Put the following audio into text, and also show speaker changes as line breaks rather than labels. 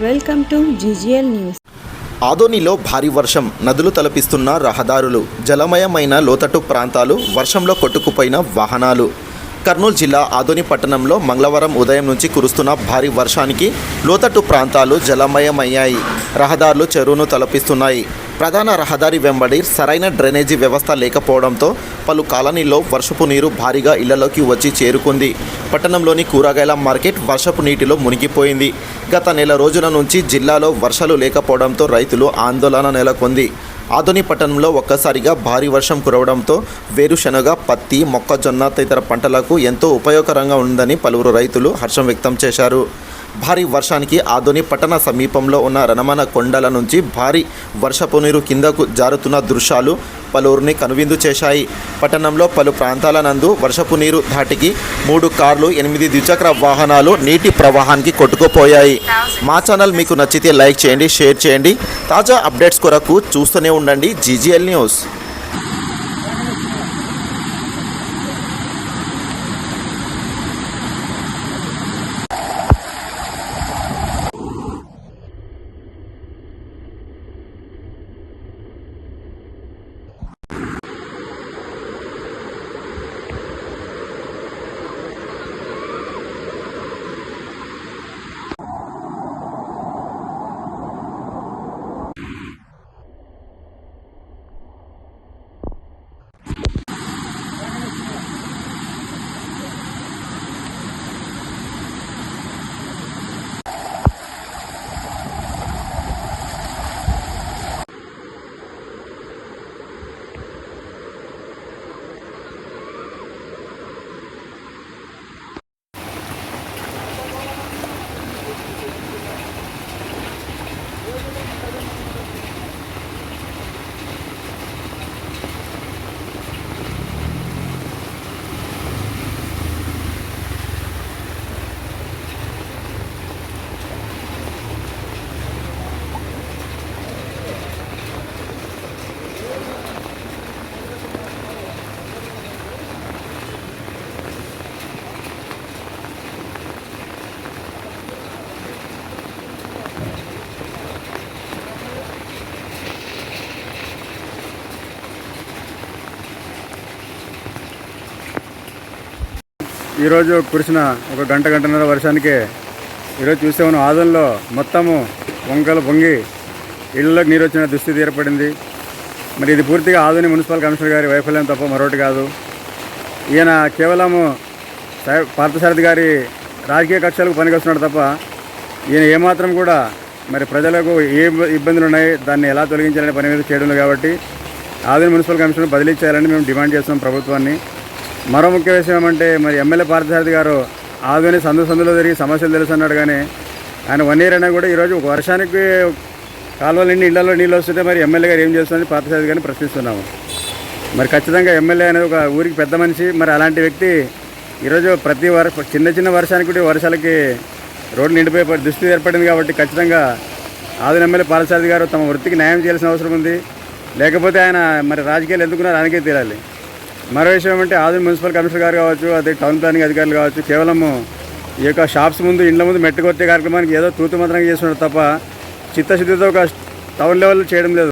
Welcome to GGL news.
ఆదోనిలో భారీ వర్షం నదులు తలపిస్తున్న రహదారులు జలమయమైన లోతట్టు ప్రాంతాలు వర్షంలో కొట్టుకుపోయిన వాహనాలు. కర్నూలు జిల్లా ఆదోని పట్టణంలో మంగళవారం ఉదయం నుంచి కురుస్తున్న భారీ వర్షానికి లోతట్టు ప్రాంతాలు జలమయమయ్యాయి. రహదారులు చెరువును తలపిస్తున్నాయి. ప్రధాన రహదారి వెంబడి సరైన డ్రైనేజీ వ్యవస్థ లేకపోవడంతో పలు కాలనీల్లో వర్షపు నీరు భారీగా ఇళ్ళలోకి వచ్చి చేరుకుంది. పట్టణంలోని కూరగాయల మార్కెట్ వర్షపు నీటిలో మునిగిపోయింది. గత నెల రోజుల నుంచి జిల్లాలో వర్షాలు లేకపోవడంతో రైతులు ఆందోళన నెలకొంది. ఆదోని పట్టణంలో ఒక్కసారిగా భారీ వర్షం కురవడంతో వేరుశనగ పత్తి మొక్కజొన్న తదితర పంటలకు ఎంతో ఉపయోగకరంగా ఉందని పలువురు రైతులు హర్షం వ్యక్తం చేశారు. భారీ వర్షానికి ఆదోని పట్టణ సమీపంలో ఉన్న రణమన కొండల నుంచి భారీ వర్షపు నీరు కిందకు జారుతున్న దృశ్యాలు పలువురిని కనువిందు చేశాయి. పట్టణంలో పలు ప్రాంతాల నందు వర్షపు నీరు ధాటికి మూడు కార్లు ఎనిమిది ద్విచక్ర వాహనాలు నీటి ప్రవాహానికి కొట్టుకుపోయాయి. మా ఛానల్ మీకు నచ్చితే లైక్ చేయండి షేర్ చేయండి. తాజా అప్డేట్స్ కొరకు చూస్తూనే ఉండండి. GGL news.
ఈరోజు కురిసిన ఒక గంట గంటన్నర వర్షానికే ఈరోజు చూస్తే మనం ఆదంలో మొత్తము వంకలు పొంగి ఇళ్ళలోకి నీరు వచ్చిన దుస్థితి ఏర్పడింది. మరి ఇది పూర్తిగా ఆధునిక మున్సిపల్ కమిషనర్ గారి వైఫల్యం తప్ప మరొకటి కాదు. ఈయన కేవలము పార్థసారథి గారి రాజకీయ కక్షలకు పనికొస్తున్నాడు తప్ప ఈయన ఏమాత్రం కూడా మరి ప్రజలకు ఏ ఇబ్బందులు ఉన్నాయి దాన్ని ఎలా తొలగించాలనే పని మీద చేయడం లేదు కాబట్టి ఆధునిక మున్సిపల్ కమిషనర్ బదిలీ చేయాలని మేము డిమాండ్ చేస్తున్నాం ప్రభుత్వాన్ని. మరో ముఖ్య విషయం ఏమంటే మరి ఎమ్మెల్యే పార్థసారథి గారు ఆదుని సందు సందులో తిరిగి సమస్యలు తెలుసు అన్నాడు కానీ ఆయన వన్ ఇయర్ అయినా కూడా ఈరోజు ఒక వర్షానికి కాలువలు నిండి ఇళ్ళలో నీళ్ళు వస్తుంటే మరి ఎమ్మెల్యే గారు ఏం చేస్తుందని పార్థసారథి గారిని ప్రశ్నిస్తున్నాము. మరి ఖచ్చితంగా ఎమ్మెల్యే అనేది ఒక ఊరికి పెద్ద మనిషి మరి అలాంటి వ్యక్తి ఈరోజు ప్రతి వర్ చిన్న చిన్న వర్షానికి కూడా వర్షాలకి రోడ్లు నిండిపోయే దుస్థితి ఏర్పడింది కాబట్టి ఖచ్చితంగా ఆదిన ఎమ్మెల్యే పాలసారథి గారు తమ వృత్తికి న్యాయం చేయాల్సిన అవసరం ఉంది. లేకపోతే ఆయన మరి రాజకీయాలు ఎందుకున్నారో ఆయనకే తీరాలి మరో విషయం అంటే ఆదిన మున్సిపల్ కమిషనర్ గారు కావచ్చు అదే టౌన్ ప్లానింగ్ అధికారులు కావచ్చు కేవలము ఈ యొక్క షాప్స్ ముందు ఇండ్ల ముందు మెట్టుకొత్తే కార్యక్రమానికి ఏదో తూతు మంత్రంగా చేస్తున్నారు తప్ప చిత్తశుద్ధితో ఒక టౌన్ లెవెల్ చేయడం లేదు.